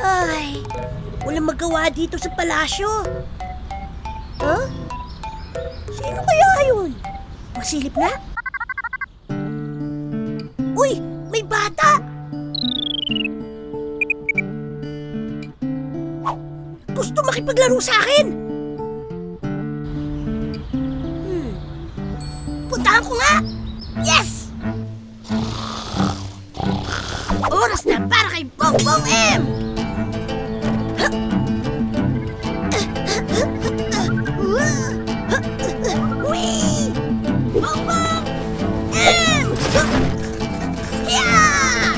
Ay, walang magawa dito sa palasyo. Huh? Sino kaya yun? Masilip na? Uy, may bata! Gusto makipaglaro sa akin! Hmm. Puntahan ko nga! Para kay Bongbong M! Whee! Bongbong M! Yeah!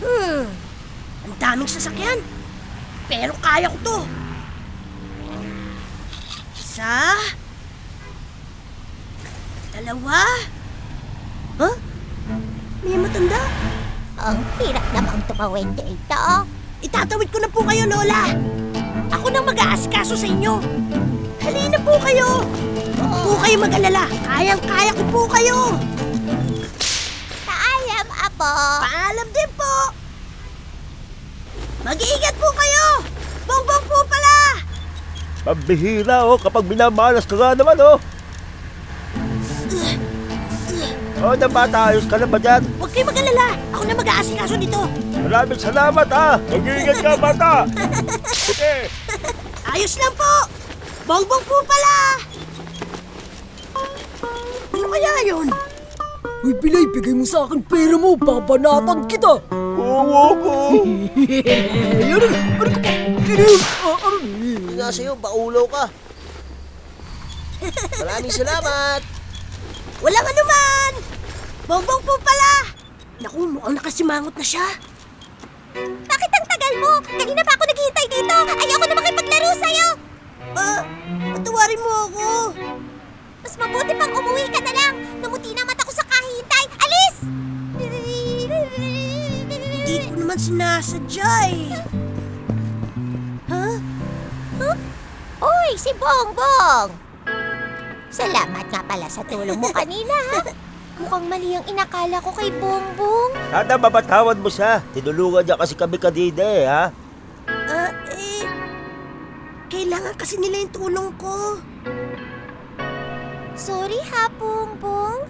Hmm. Ang sasakyan. Pero kaya ko to. Isa. Dalawa. Huh? May matanda. Ang hirap namang tumawid dito. Itatawid ko na po kayo, Lola. Ako nang mag-aasikaso sa inyo. Halina po kayo. Huwag po kayo mag-alala. Kayang-kaya ko po kayo. Paalam, Apo. Paalam din po. Mag-iingat po kayo. Bongbong po pala. Pambihira oh, kapag minamalas ka nga naman oh. Oh, na bata, ayos ka na ba dyan? Huwag kayo mag-alala. Ako na mag-aasikaso dito. Maraming salamat ha. Mag-iingat ka, bata. Sige. Ayos lang po. Bongbong po pala. Ano kaya yun? Uy, Pilay, bigay mo sa akin pera mo. Babanatan kita. Oo ko. Ay, ano? Ano ka ba? Ano? Ah, ano? Hindi nga sa'yo, baulaw ka. Maraming salamat. Bongbong po pala. Naku, mukhang nakasimangot na siya. Bakit ang tagal mo? Kanina pa ako naghihintay dito. Ayoko na makipaglaro sa'yo. Ah, patawarin mo ako. Mas mabuti pang umuwi ka na lang. Namuti na mata ko sa kahihintay. Alis! Hindi ko naman sinasadya eh. Huh? Uy, si Bongbong! Salamat nga pala sa tulong mo kanina, ha? Mukhang mali ang inakala ko kay Bongbong. Sana mabatawan mo siya. Tinulungan niya kasi kami kanina eh, ha? Ah, eh... Kailangan kasi nila yung tulong ko. Sorry ha, Bongbong.